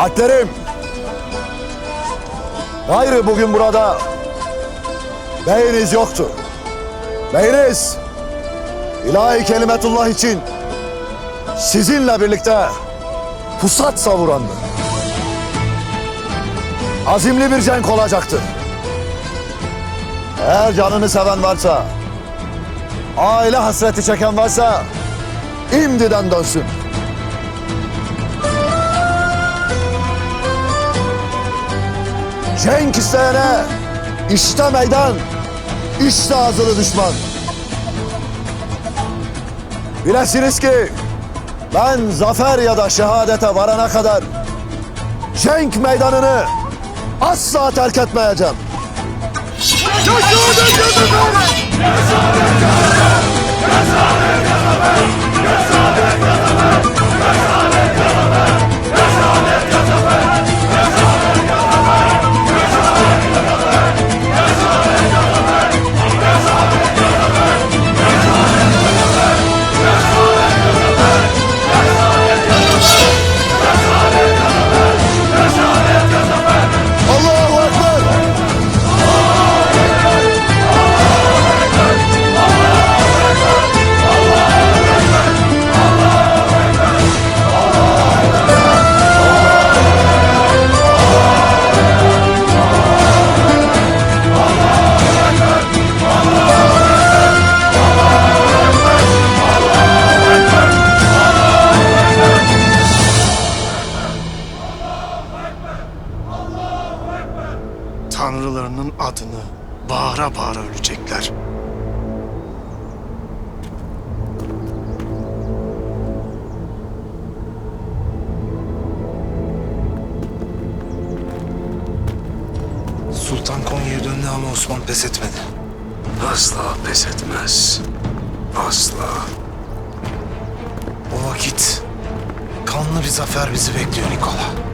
Alplerim. Gayrı bugün burada beyiniz yoktur. Beyiniz ilahi kelimetullah için sizinle birlikte pusat savurandı. Azimli bir cenk olacaktır. Eğer canını seven varsa, aile hasreti çeken varsa imdiden dönsün. Cenk isteyene işte meydan, işte azılı düşman. Bilesiniz ki ben zafer ya da şehadete varana kadar cenk meydanını asla terk etmeyeceğim. Allahu tanrılarının adını bağıra bağıra ölecekler. Sultan Konya'ya döndü ama Osman pes etmedi. Asla pes etmez. Asla. O vakit kanlı bir zafer bizi bekliyor Nikola.